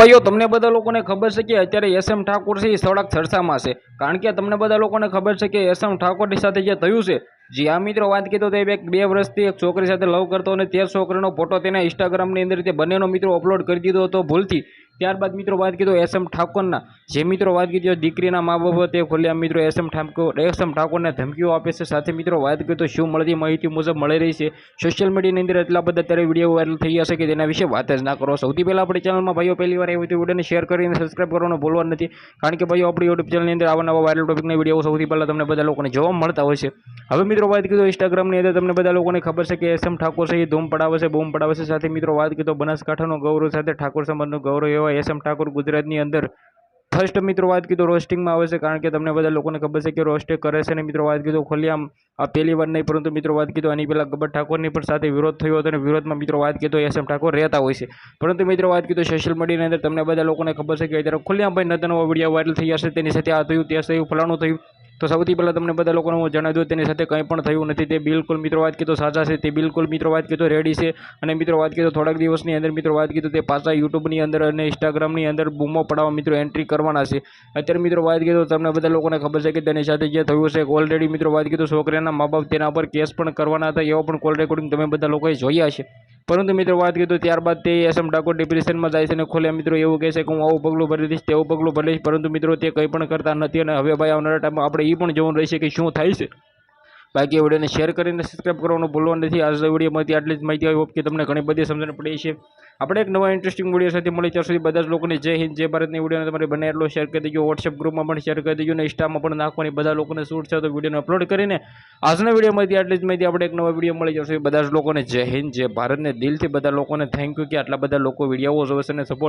ભાઈઓ, તમને બધા લોકોને ખબર છે કે અત્યારે એસ એમ ઠાકોર છે એ સડક ચર્ચામાં છે. કારણ કે તમને બધા લોકોને ખબર છે કે એસ એમ ઠાકોરની સાથે જે થયું છે, જે આ મિત્રો, વાત કીધો તો એક બે વર્ષથી એક છોકરી સાથે લવ કરતો અને તે છોકરીનો ફોટો તેના ઇન્સ્ટાગ્રામની અંદર તે બંનેનો મિત્રો અપલોડ કરી દીધો હતો ભૂલથી. ત્યારબાદ મિત્રો વાત કીધો એસ એમ ઠાકોરના. જે મિત્રો વાત કીધી દીકરીના મા બાપ તે ખોલ્યા. મિત્રો S M Thakor S M ઠાકોરને ધમકીઓ આપે છે. સાથે મિત્રો વાત કરીએ તો શું મળતી માહિતી મુજબ મળી રહી છે. સોશિયલ મીડિયાની અંદર એટલા બધા અત્યારે વીડિયો વાયરલ થઈ ગયા કે તેના વિશે વાત જ ના કરો. સૌથી પહેલાં આપણી ચેનલમાં ભાઈઓ પહેલી વાર આવી તો વિડીયોને શેર કરીને સબસ્ક્રાઈબ કરવાનું ભૂલવાનું નથી. કારણ કે ભાઈઓ આપણી યુટ્યુબ ચેનલની અંદર આવા નવા વાયરલ ટોપિકના વીડિયો સૌથી પહેલાં તમને બધા લોકોને જોવા મળતા હોય છે. હવે મિત્રો વાત કીધું ઇન્સ્ટાગ્રામની અંદર તમને બધા લોકોને ખબર છે કે એસ એમ ઠાકોર છે એ ધૂમ પડાવે છે, બૂમ પડાવે છે. સાથે મિત્રો વાત કીધો બનાસકાંઠાનો ગૌરવ સાથે ઠાકોર સમાજનું ગૌરવ એવા એસ એમ ઠાકોર ગુજરાતની અંદર. ફર્સ્ટ મિત્રો વાત કીધું રોસ્ટિંગમાં આવે છે, કારણ કે તમને બધા લોકોને ખબર છે કે રોસ્ટે કરે છે અને મિત્રો વાત કીધું ખોલિયામ. આ પહેલી વાર નહીં, પરંતુ મિત્રો વાત કીધું આની પહેલાં ગબ્બર ઠાકોરની પણ સાથે વિરોધ થયો હતો અને વિરોધમાં મિત્રો વાત કીધું એસ એમ ઠાકોર રહેતા હોય છે. પરંતુ મિત્રો વાત કીધું સોશિયલ મીડિયાની અંદર, તમને બધા લોકોને ખબર છે કે અત્યારે ખુલ્લામ ભાઈ નતા નવા વીડિયો વાયરલ થઈ જશે તેની સાથે આ થયું તે થયું, ફલાણું થયું. તો સૌથી પહેલાં તમને બધા લોકોને હું જણાવી દઉં, તેની સાથે કંઈ પણ થયું નથી. તે બિલકુલ મિત્રો વાત કીધો સાચા છે, તે બિલકુલ મિત્રો વાત કીધો રેડી છે. અને મિત્રો વાત કીધો થોડાક દિવસની અંદર મિત્રો વાત કીધું તે પાછા યુટ્યુબની અંદર અને ઇન્સ્ટાગ્રામની અંદર બૂમો પડાવવા મિત્રો એન્ટ્રી કરવાના છે. અત્યારે મિત્રો વાત કીધો તમને બધા લોકોને ખબર છે કે તેની સાથે જે થયું છે ઓલરેડી મિત્રો વાત કીધું છોકરાના મા બાપ તેના પર કેસ પણ કરવાના હતા, એવા પણ કોલ રેકોર્ડિંગ તમે બધા લોકોએ જોયા છે. પરંતુ મિત્રો વાત કીધું ત્યારબાદ તે એસમ ડાકોર ડિપ્રેશનમાં જાય છે અને ખોલે. મિત્રો એવું કહે છે કે હું આવું પગલું ભરી દઈશ તેવું પગલું ભરી પરંતુ મિત્રો તે કંઈ પણ કરતા નથી. અને હવે ભાઈ આવનારા ટાઈમમાં આપણે એ પણ જોવાનું રહેશે કે શું થાય છે. બાકી વિડીયોને શેર કરીને સબસ્ક્રાઈબ કરવાનું ભૂલવાનું નથી. આજના વિડીયોમાંથી આટલી જ માહિતી આવી. હોપ કે તમને ઘણી બધી સમજણ પડી છે આપણે એક નવા ઇન્ટરેસ્ટિંગ વીડિયો સાથે મળી ત્યાં સુધી બધા જ લોકોને જય હિન્દ, જય ભારતની વિડીયોને તમારે બને એટલો શેર કરી દેજો. વોટ્સએપ ગ્રુપમાં પણ શેર કરી દેજો. અને ઇન્સ્ટામાં પણ નાખવાની બધા લોકોને શૂટ છે. તો વિડીયોને અપલોડ કરીને આજના વિડીયોમાંથી આટલી જ માહિતી આપણે એક નવા વીડિયો મળી. જશે બધા જ લોકોને જય હિન્દ, જય ભારતને દિલથી બધા લોકોને થેન્ક યુ કે આટલા બધા લોકો વીડિયો જોવે છે અને સપોર્ટ